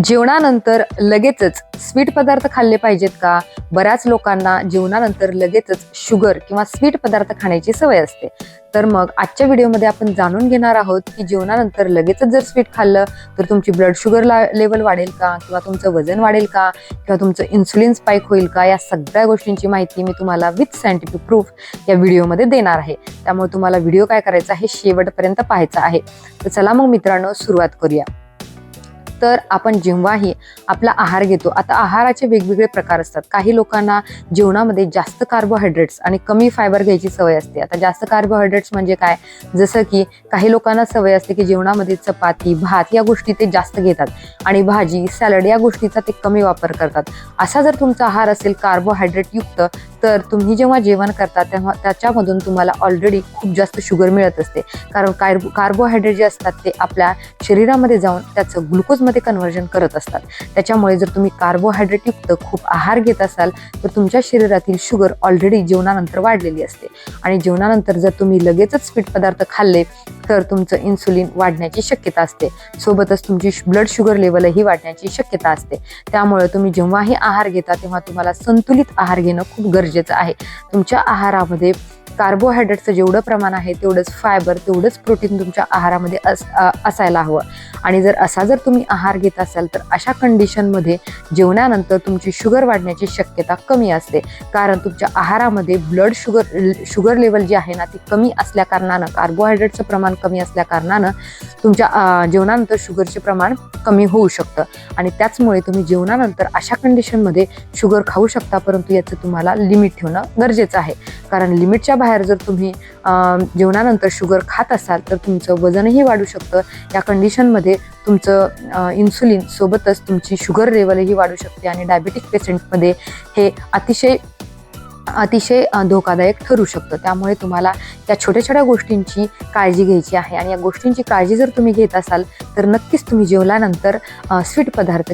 जेवणानंतर लगेचच स्वीट पदार्थ खाल्ले पाहिजेत का? बऱ्याच लोकांना जेवणानंतर लगेचच शुगर किंवा स्वीट पदार्थ खाण्याची सवय असते. तर मग आजच्या व्हिडिओमध्ये आपण जाणून घेणार आहोत की जेवणानंतर लगेचच जर स्वीट खाल्लं तर तुमची ब्लड शुगर लेवल वाढेल का? किंवा तुमचं वजन वाढेल का? किंवा तुमचं इन्सुलिन स्पाईक होईल का? या सगळ्या गोष्टींची माहिती मी तुम्हाला विथ सायंटिफिक प्रूफ या व्हिडिओमध्ये देणार आहे. त्यामुळे तुम्हाला व्हिडिओ काय करायचा आहे शेवटपर्यंत पाहायचा आहे. तर चला मग मित्रांनो सुरुवात करूया. तर आपण जेव्हाही आपला आहार घेतो आता आहाराचे वेगवेगळे प्रकार असतात. काही लोकांना जेवणामध्ये जास्त कार्बोहायड्रेट्स आणि कमी फायबर घ्यायची सवय असते. आता जास्त कार्बोहायड्रेट्स म्हणजे काय? जसं की काही लोकांना सवय असते की जेवणामध्ये चपाती भात या गोष्टी ते जास्त घेतात आणि भाजी सॅलड या गोष्टीचा ते कमी वापर करतात. असा जर तुमचा आहार असेल कार्बोहायड्रेट युक्त तर तुम्ही जेव्हा जेवण करता तेव्हा त्याच्यामधून तुम्हाला ऑलरेडी खूप जास्त शुगर मिळत असते. कारण कार्बोहायड्रेट जे असतात ते आपल्या शरीरामध्ये जाऊन त्याचं ग्लुकोजमध्ये कन्व्हर्जन करत असतात. त्याच्यामुळे जर तुम्ही कार्बोहायड्रेटयुक्त खूप आहार घेत असाल तर तुमच्या शरीरातील शुगर ऑलरेडी जेवणानंतर वाढलेली असते. आणि जेवणानंतर जर तुम्ही लगेचच स्वीट पदार्थ खाल्ले तर तुमचं इन्सुलिन वाढण्याची शक्यता असते. सोबतच तुमची ब्लड शुगर लेवलही वाढण्याची शक्यता असते. त्यामुळे तुम्ही जेव्हाही आहार घेता तेव्हा तुम्हाला संतुलित आहार घेणं खूप गरजेचं आहे. तुमच्या आहारामध्ये कार्बोहायड्रेटचं जेवढं प्रमाण आहे तेवढंच फायबर तेवढंच प्रोटीन तुमच्या आहारामध्ये अस असायला हवं. आणि जर असा जर तुम्ही आहार घेत असाल तर अशा कंडिशनमध्ये जेवणानंतर तुमची शुगर वाढण्याची शक्यता कमी असते. कारण तुमच्या आहारामध्ये ब्लड शुगर शुगर लेवल जी आहे ना ती कमी असल्या कारणानं कार्बोहायड्रेटचं प्रमाण कमी असल्या कारणानं तुमच्या जेवणानंतर शुगरचे प्रमाण कमी होऊ शकतं. आणि त्याचमुळे तुम्ही जेवणानंतर अशा कंडिशनमध्ये शुगर खाऊ शकता परंतु याचं तुम्हाला लिमिट ठेवणं गरजेचं आहे. कारण लिमिटच्या बाहेर जर तुम्ही जेवणानंतर शुगर खात असाल तर तुमचं वजनही वाढू शकतं. या कंडिशनमध्ये तुमचं इन्सुलिन सोबतच तुमची शुगर लेवलही वाढू शकते आणि डायबेटिक पेशंटमध्ये हे अतिशय अतिशय धोकादायक ठरू शकतं. त्यामुळे तुम्हाला या छोट्या छोट्या गोष्टींची काळजी घ्यायची आहे. आणि या गोष्टींची काळजी जर तुम्ही घेत असाल तर नक्कीच तुम्ही जेवल्यानंतर स्वीट पदार्थ